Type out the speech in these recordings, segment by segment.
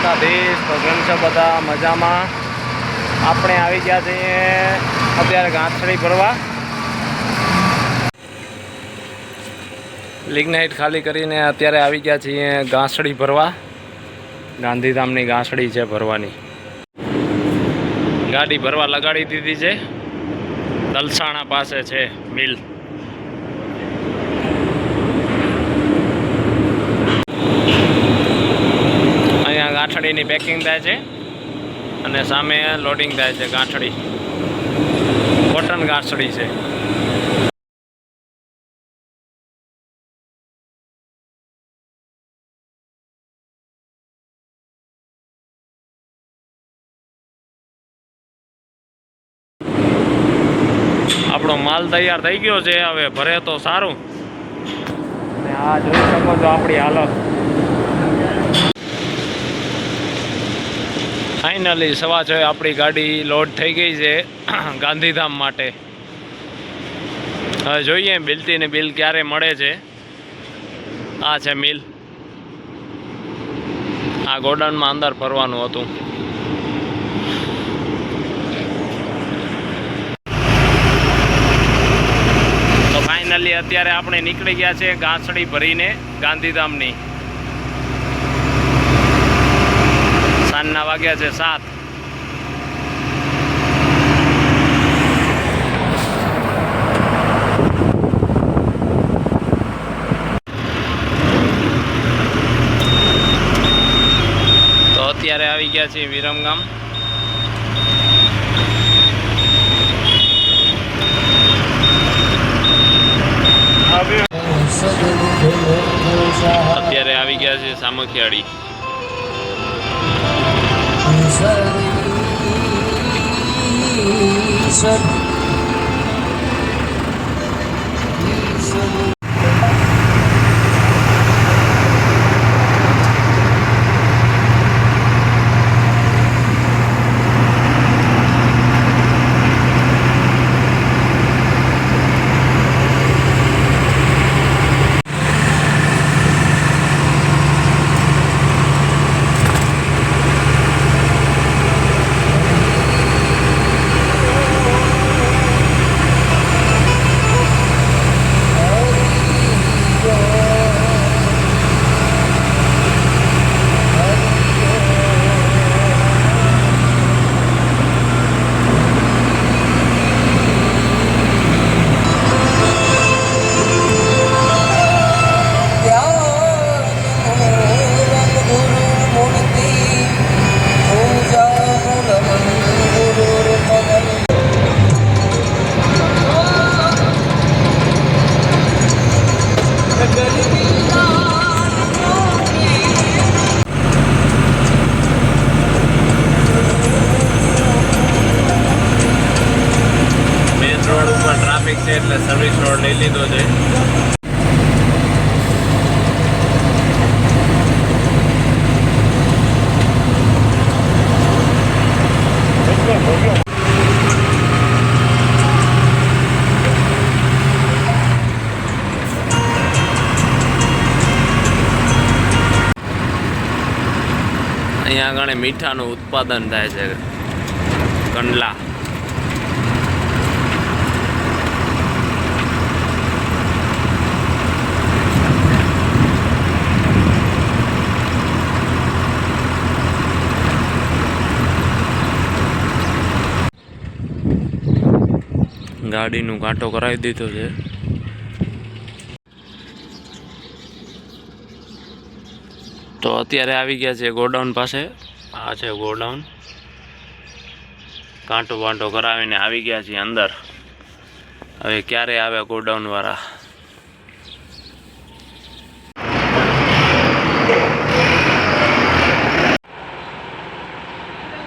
દ્વારકાધીશ તો છો બધા, મજામાં. આપણે આવી ગયા છીએ અત્યારે ગાંઠડી ભરવા. લિગ્નાઇટ ખાલી કરીને અત્યારે આવી ગયા છીએ ગાંસડી ભરવા. ગાંધીધામની ગાંસડી છે ભરવાની. ગાડી ભરવા લગાડી દીધી છે. દલસાણા પાસે છે, મિલ અહીંયા ગાંઠડીની પેકિંગ થાય છે અને સામે લોડિંગ થાય છે ગાંઠડી. કોટન ગાંઠડી છે. આપણો માલ તૈયાર થઈ ગયો છે, હવે ભરે તો સારું. આ જોઈ શકો છો આપણી હાલત. ફાઇનલી સવા છ આપણી ગાડી લોડ થઈ ગઈ છે ગાંધીધામ માટે. હવે જોઈએ બિલતી ને બિલ ક્યારે મળે છે. આ છે મિલ. આ ગોડાઉનમાં અંદર ફરવાનું હતું. તો ફાઇનલી અત્યારે આપણે નીકળી ગયા છે ગાંસડી ભરીને ગાંધીધામની. સાંજના વાગ્યા છે, સાત. તો અત્યારે આવી ગયા છીએ વિરમગામ અત્યારે આવી ગયા છે સામખિયાળી. i said, ટ્રાફિક છે એટલે સર્વિસ રોડ લઈ લીધો છે. અહીંયા આગળ મીઠાનું ઉત્પાદન થાય છે. કંડલા. ગાડીનું કાંટો કરાવી દીધો છે. તો અત્યારે આવી ગયા છે ગોડાઉન પાસે. આ છે ગોડાઉન. કાંટો બાંટો કરાવીને આવી ગયા છીએ અંદર. હવે ક્યારે ગોડાઉન વાળા?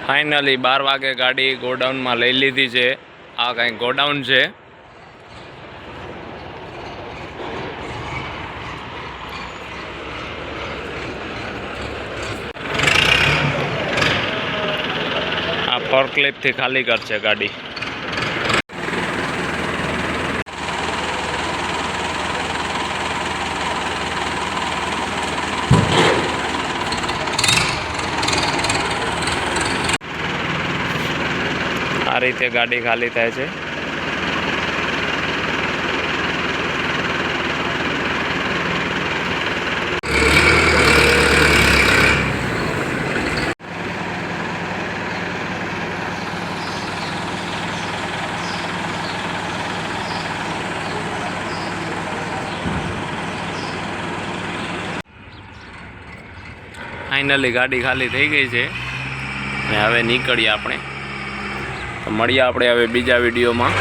ફાઇનલી બાર વાગે ગાડી ગોડાઉનમાં લઈ લીધી છે. આ કંઈક ગોડાઉન છે. આ ફોરક્લિપથી ખાલી કરશે ગાડી. રીતે ગાડી ખાલી થાય છે. ફાઇનલી ગાડી ખાલી થઈ ગઈ છે. અને હવે નીકળીએ આપણે. મળીએ આપણે હવે બીજા વિડીયોમાં.